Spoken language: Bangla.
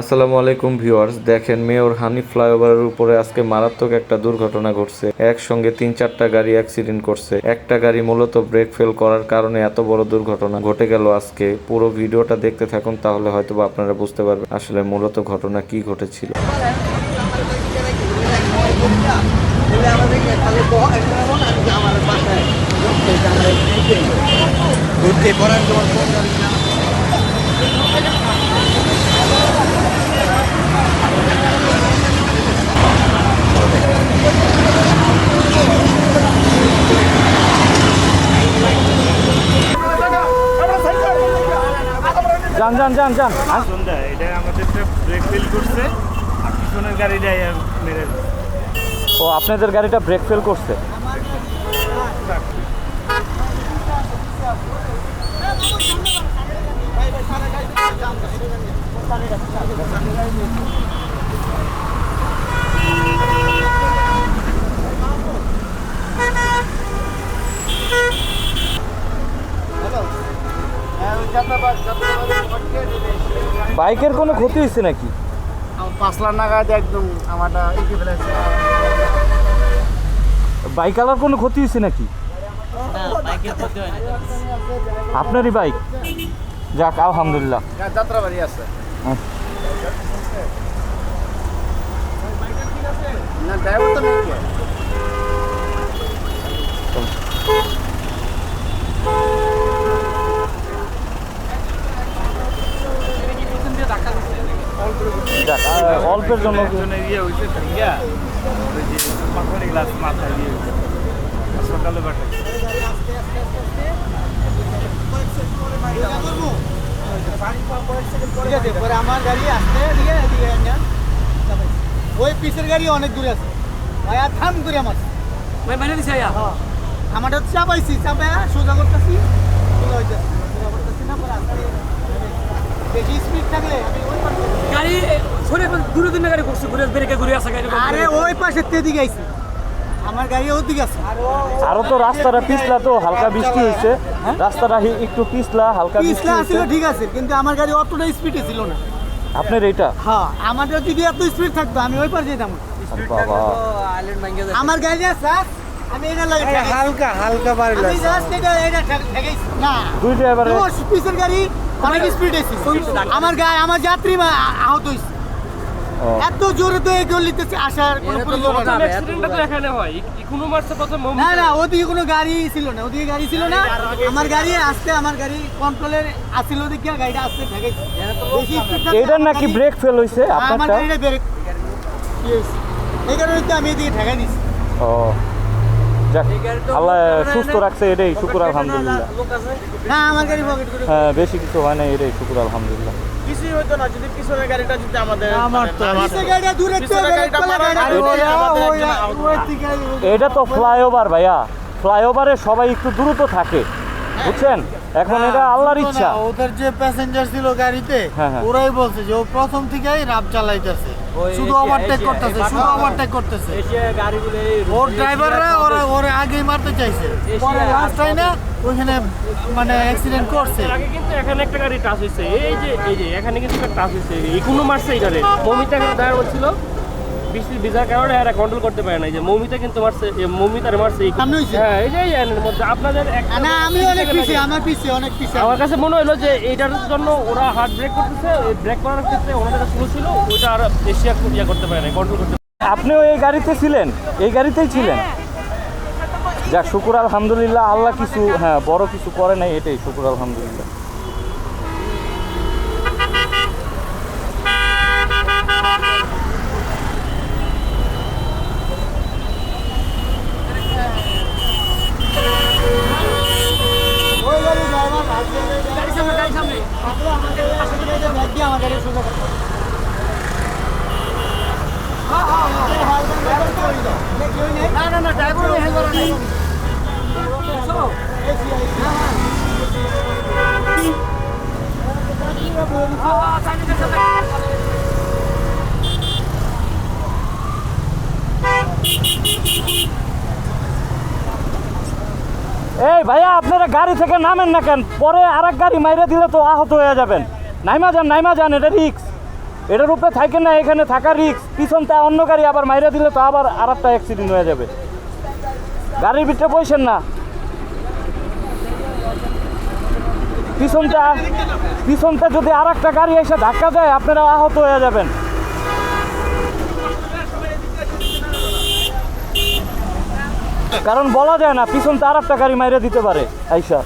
আসসালামু আলাইকুম ভিউয়ার্স, দেখেন মেয়র হানিফ ফ্লাইওভারের উপরে আজকে মারাত্মক একটা দুর্ঘটনা ঘটছে। একসঙ্গে তিন চারটা গাড়ি অ্যাক্সিডেন্ট করছে। একটা গাড়ি মূলত ব্রেক ফেল করার কারণে এত বড় দুর্ঘটনা ঘটে গেল আজকে। পুরো ভিডিওটা দেখতে থাকুন, তাহলে হয়তো আপনারা বুঝতে পারবেন আসলে মূলত ঘটনা কি ঘটেছিল। ঘুরতে যান যান যান যান। সন্ধ্যা এটা আমাদের ব্রেক ফেল করছে আর পিছনের গাড়িটা মেরে ও আপনাদের গাড়িটা ব্রেক ফেল করছে? বাইকের কোনো ক্ষতি হয়েছে নাকি? পাঁচ লাখ নাগাদ একদম আমারটা ইকে ফেলেছে। বাইক আলার কোনো ক্ষতি হয়েছে নাকি? আপনারই বাইক? যাক আলহামদুলিল্লাহ। যাত্রা বাড়ি আছে হুম। না ড্রাইভার তো নেই কে? যাক আহ, অল্পের জন্য ইয়ে হয়েছে ওই গ্লাস মাথায় ইয়ে হয়েছে সকালে বাটে ঠিক আছে পরে আমার গাড়ি আসতে দিয়ে এদিকে ওই পিসের গাড়ি অনেক দূরে আছে। ভাই আর থাম করে আমার। ভাই মানে দিছে আয়া হ্যাঁ। আমারটা চাপাইছি চাপাইয়া সোজা করতেছি সোজা হইতেছি সোজা করতেছি না পরে আস্তে বেশি স্পিড থাকলে আমি ওই পাশে গাড়ি সরে দূরে গাড়ি করছে ঘুরে ব্রেকে ঘুরে আসা গাড়ি আরে ওই পাশে তেদিকে আইছি। আমার গাড়ি ওদিকে আছে। আরও তো রাস্তাটা পিছলা তো হালকা বৃষ্টি হয়েছে রাস্তাটা হি- একটু পিছলা হালকা পিছলা ছিল ঠিক আছে কিন্তু আমার গাড়ি অতটা স্পিডে ছিল না। আপনার এইটা? হ্যাঁ আমাদের যদি এত স্পিড থাকতো আমি ওই পাশে যেতাম। আমার গাড়ি আছে আমি এটা লাগে হালকা হালকা বাড়ি আমি জাস্ট এটা এটা ঠেকাইছি। না। দুই ড্রাইভারে ও পিসের গাড়ি। অনেক স্পিডে ছিল আমার গায়ে আমার যাত্রী মা- আহত হয়েছে। এত জোরে তো এই গলিতে আসার কোনো প্রয়োজন নেই। অ্যাক্সিডেন্টটা তো এখানে হয়। কোনো মারছে কত না না ওদিকে কোনো গাড়ি ছিল না ওদিকে গাড়ি ছিল না। আমার গাড়ি আসতে আমার গাড়ি কন্ট্রোলের আসছিল ওদিকে গাড়িটা আসতে এইটার নাকি ব্রেক ফেল হয়েছে আমার গাড়িটা ব্রেক এই কারণে তো আমি এদিকে ঠেকাই দিচ্ছি ও। আল্লাহ সুস্থ রাখছে এটাই শুকুর আলহামদুলিল্লাহ। না আমার গাড়ি পকেট করে হ্যাঁ বেশি কিছু হয় না এটাই শুকুর আলহামদুলিল্লাহ। কিছুই হইতো না যদি পিছনের গাড়িটা যদি আমাদের আমার তো গাড়িটা দূরে এটা তো ফ্লাইওভার ভাইয়া। ফ্লাইওভারে সবাই একটু দ্রুত থাকে বুঝছেন? এখন এটা আল্লাহর ইচ্ছা। ওদের যে প্যাসেঞ্জার ছিল গাড়িতে হ্যাঁ, হ্যাঁ। ওরাই বলছে যে ও প্রথম থেকেই রাব চালাইতেছে। শুধু ওভারটেক করতেছে শুধু ওভারটেক করতেছে। গাড়িগুলো ওর ড্রাইভাররা ওরা ওরে আগেই মারতে চাইছে। পরে লাস্ট টাইম না ওইখানে মানে অ্যাক্সিডেন্ট করছে। আগে কিন্তু এখানে একটা গাড়ি টাচ হয়েছে। এই যে এই যে এখানে কিন্তু একটা টাচ হয়েছে। এই কোনো মারছে এই গাড়ি মমিতা এখানে দাঁড়া বলছিল। বৃষ্টি ভিজার কারণে এরা কন্ট্রোল করতে পারে না এই যে মমিতা কিন্তু মারছে মমিতারে মারছে। হইছে? হ্যাঁ এই যে এই আইনের মধ্যে আপনাদের একটা- না আমি অনেক পিছিয়ে আমার পিছিয়ে অনেক পিছিয়ে আমার কাছে মনে হলো যে এইটার জন্য ওরা হার্ড ব্রেক করতেছে ব্রেক করার ক্ষেত্রে ওনাদের স্লো ছিল ওইটা আর এশিয়া ইয়ে করতে পারে না কন্ট্রোল করতে আপনিও এই গাড়িতে ছিলেন? এই গাড়িতেই ছিলেন? যাক শুকুর আলহামদুলিল্লাহ আল্লাহ কিছু হ্যাঁ বড় কিছু করে নাই এটাই শুকুর আলহামদুলিল্লাহ। ওই এই ভাইয়া, আপনারা গাড়ি থেকে নামেন না কেন? পরে আর গাড়ি মাইরে দিলে তো আহত হয়ে যাবেন। নাইমা যান নাইমা যান, এটা রিক্স এটার উপরে থাকেন না, এখানে থাকা রিক্স পিছনটা অন্য গাড়ি আবার মাইরা দিলে তো আবার আর একটা অ্যাক্সিডেন্ট হয়ে যাবে। গাড়ির ভিতরে বসেন না। পিছনটা পিছনটা যদি আর একটা গাড়ি এসে ধাক্কা দেয়, আপনারা আহত হয়ে যাবেন। কারণ বলা যায় না, পিছনটা আর একটা গাড়ি মাইরা দিতে পারে, আইসা।